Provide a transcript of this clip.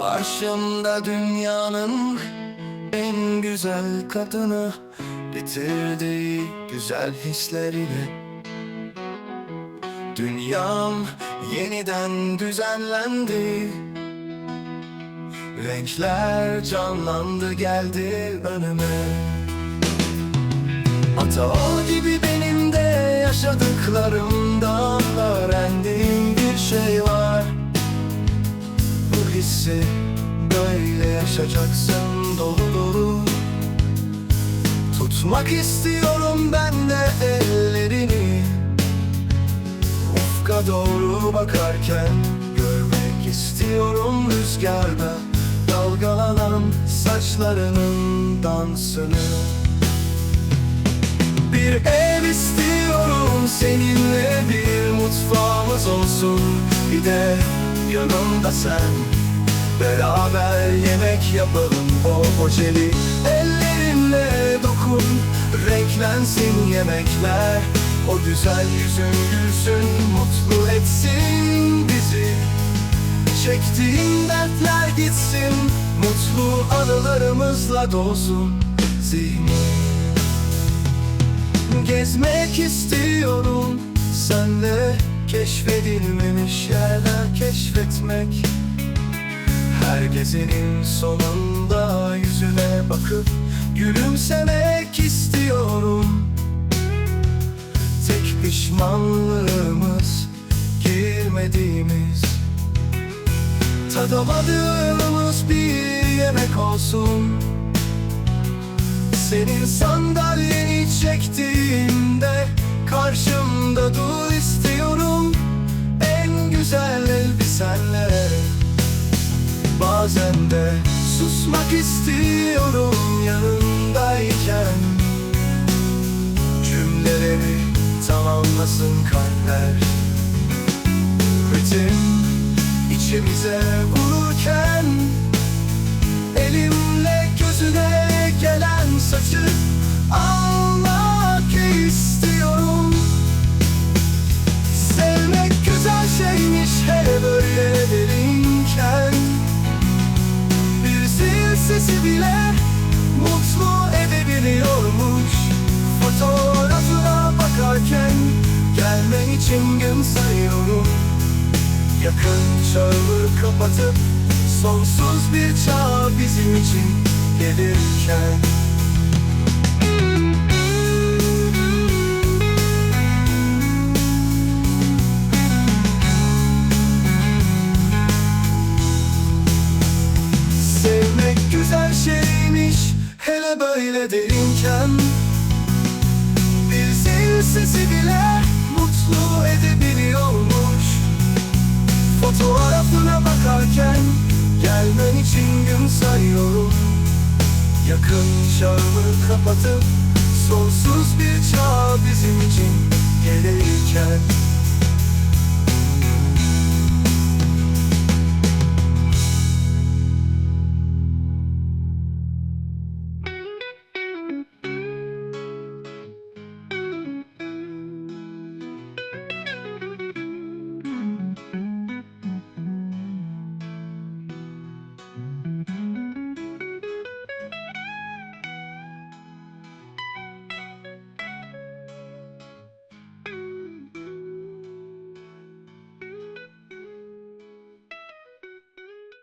Karşımda dünyanın en güzel kadını Bitirdiği güzel hislerini. Dünyam yeniden düzenlendi. Renkler canlandı geldi önüme. Ata o gibi benim de yaşadıklarımdan öğrendiğim bir şey var hissi böyle yaşayacaksın dolu dolu Tutmak istiyorum ben de ellerini. Ufka doğru bakarken Görmek istiyorum rüzgarda Dalgalanan saçlarının dansını. Bir ev istiyorum seninle bir mutfağımız olsun. Bir de yanımda sen Beraber yemek yapalım. O boceli Ellerinle dokun. Renklensin yemekler. O güzel yüzün gülsün Mutlu etsin bizi. Çektiğin dertler gitsin Mutlu anılarımızla dolsun. Zihnim Gezmek istiyorum. Senle keşfedilmemiş yerler keşfetmek her gezinin sonunda yüzüne bakıp gülümsemek istiyorum. Tek pişmanlığımız girmediğimiz Tadamadığımız bir yemek olsun. Senin sandalyeni çektiğimde Karşımda dur istiyorum. En güzel elbisenle Bazen de susmak istiyorum yanındayken. Cümleleri tamamlasın kalpler. Ritim içimize vururken zil sesi bile mutlu edebiliyormuş. Fotoğrafına bakarken gelmen için gün sayıyorum. Yakın çağı kapatıp sonsuz bir çağ bizim için gelirken hele böyle derinken. Bir zil sesi bile mutlu edebiliyormuş. Fotoğrafına bakarken gelmen için gün sayıyorum. Yakın çağımı kapatıp sonsuz bir çağ gelirken